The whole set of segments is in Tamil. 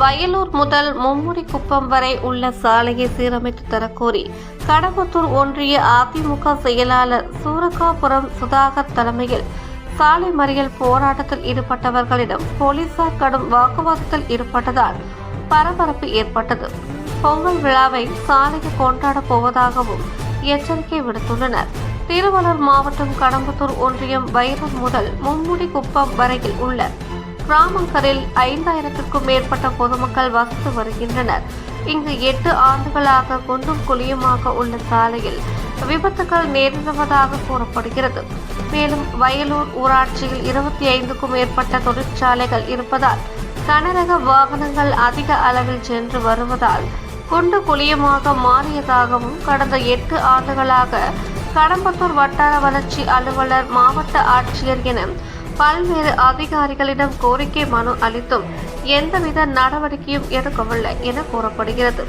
வயலூர் முதல் மும்முடி குப்பம் வரை உள்ள சாலையை சீரமைத்து தரக்கோரி கடம்பத்தூர் ஒன்றிய அதிமுக செயலாளர் சூரகாபுரம் சுதாகர் தலைமையில் சாலை மறியல் போராட்டத்தில் ஈடுபட்டவர்களிடம் போலீசார் கடும் வாக்குவாதத்தில் ஈடுபட்டதால் பரபரப்பு ஏற்பட்டது. பொங்கல் விழாவை சாலையில் கொண்டாடப் போவதாகவும் எச்சரிக்கை விடுத்துள்ளனர். திருவள்ளூர் மாவட்டம் கடம்பத்தூர் ஒன்றியம் வைரம் முதல் மும்முடி குப்பம் வரையில் உள்ள கிராமங்களில் ஐந்தாயிரத்திற்கும் மேற்பட்ட பொதுமக்கள் வசித்து வருகின்றனர். இங்கு எட்டு ஆண்டுகளாக குண்டும் குழியுமாக உள்ள சாலையில் விபத்துகள் நேரிடுவதாக கூறப்படுகிறது. மேலும் வயலூர் ஊராட்சியில் இருபத்தி ஐந்துக்கும் மேற்பட்ட தொழிற்சாலைகள் இருப்பதால் கனரக வாகனங்கள் அதிக அளவில் சென்று வருவதால் குண்டு குழியமாக மாறியதாகவும் கடந்த எட்டு ஆண்டுகளாக கடம்பத்தூர் வட்டார வளர்ச்சி அலுவலர் மாவட்ட ஆட்சியர் என பல்வேறு அதிகாரிகளிடம் கோரிக்கை மனு அளித்தும் எந்தவித நடவடிக்கையும் எடுக்கவில்லை என கூறப்படுகிறது.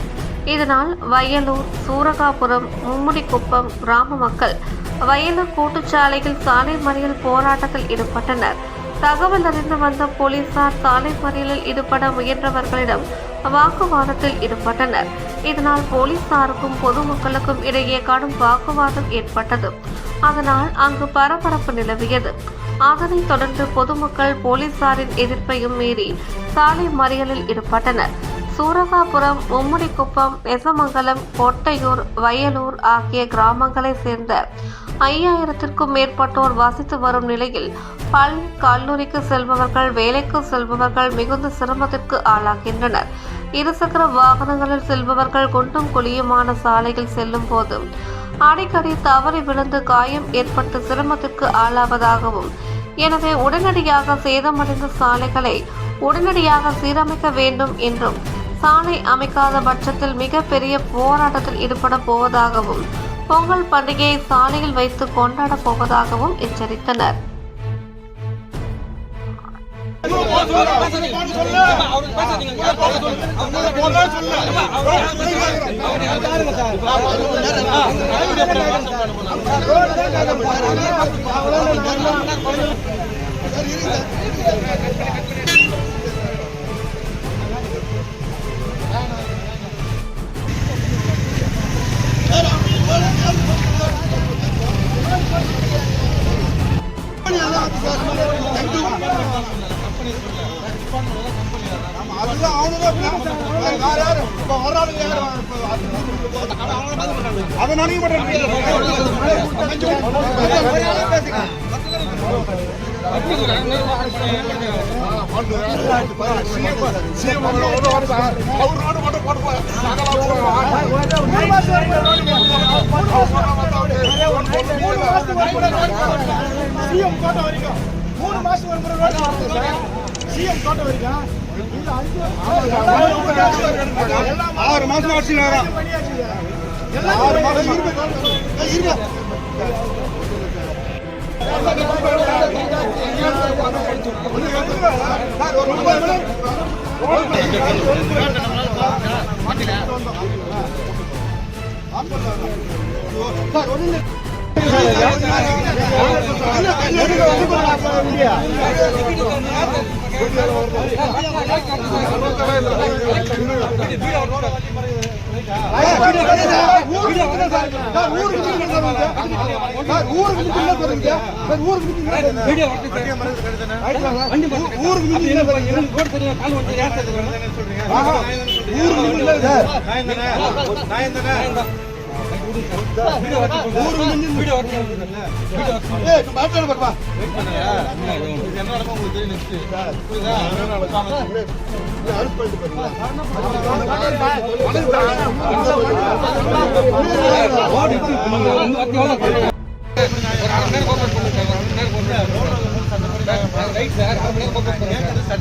இதனால் வயலூர் சூரகாபுரம் மும்முடிக்குப்பம் கிராம மக்கள் வயலூர் கூட்டுச்சாலையில் சாலை மறியல் போராட்டத்தில் ஈடுபட்டனர். தகவல் அறிந்து வந்த போலீசார் சாலை மறியலில் ஈடுபட முயன்றவர்களிடம் வாக்குவாதத்தில் ஈடுபட்டனர். இதனால் போலீசாருக்கும் பொதுமக்களுக்கும் இடையே கடும் வாக்குவாதம் ஏற்பட்டது. அதனால் அங்கு பரபரப்பு நிலவியது. அதனைத் தொடர்ந்து பொதுமக்கள் போலீசாரின் எதிர்ப்பையும் மீறி சாலை மறியலில் ஈடுபட்டனர். சூரகாபுரம் மும்முடிக்குப்பம் நெசமங்கலம் கொட்டையூர் வயலூர் ஆகிய கிராமங்களைச் சேர்ந்த ஐயாயிரத்திற்கும் மேற்பட்டோர் வசித்து வரும் நிலையில் பள்ளி கல்லூரிக்கு செல்பவர்கள் வேலைக்கு செல்பவர்கள் மிகுந்த சிரமத்திற்கு ஆளாகின்றனர். இருசக்கர வாகனங்களில் செல்பவர்கள் குண்டும் குழியுமான சாலையில் செல்லும் போது அடிக்கடி தவறி விழுந்து காயம் ஏற்பட்டு சிரமத்திற்கு ஆளாவதாகவும் எனவே உடனடியாக சேதமடைந்த சாலைகளை உடனடியாக சீரமைக்க வேண்டும் என்றும் சாலை அமைக்காத பட்சத்தில் மிகப்பெரிய போராட்டத்தில் ஈடுபட போவதாகவும் பொங்கல் பண்டிகையை சாலையில் வைத்து கொண்டாடப் போவதாகவும் எச்சரித்தனர். அதுதான் அவனுதான் அதை நினைக்க சிஎம் வரைக்கும் மூணு மாசம் ஒரு முறை சிஎம் கோட்டை வரைக்கும் ஆறு மாசம் ஆட்சி ஆறு மாசம் ஊருக்கு இருங்க எல்லாம் எடுக்க மாட்டாங்க பொங்கல் வாத்தி எப்படி பொங்கல் வராங்க எடுக்க மாட்டாங்க எடுக்க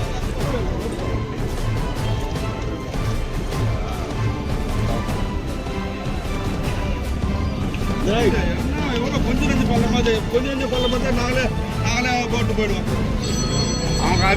கொஞ்சம் நெஞ்சு பள்ளம் மாதிரி கொஞ்சம் நெஞ்சு பள்ளம் மாதிரி நாங்களே நாங்களே போட்டு போயிடுவோம் அவங்க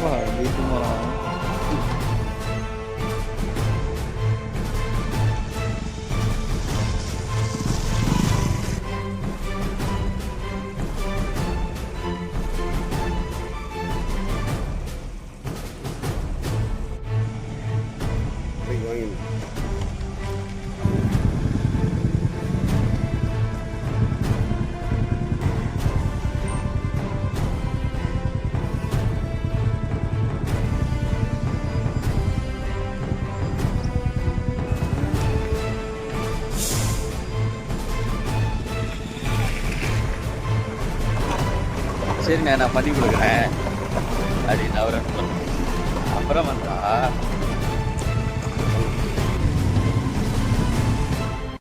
过来没听过啦 சரிண்ணே நான் பண்ணி கொடுக்குறேன் அப்படின்னு அவர் அப்புறம் வந்தா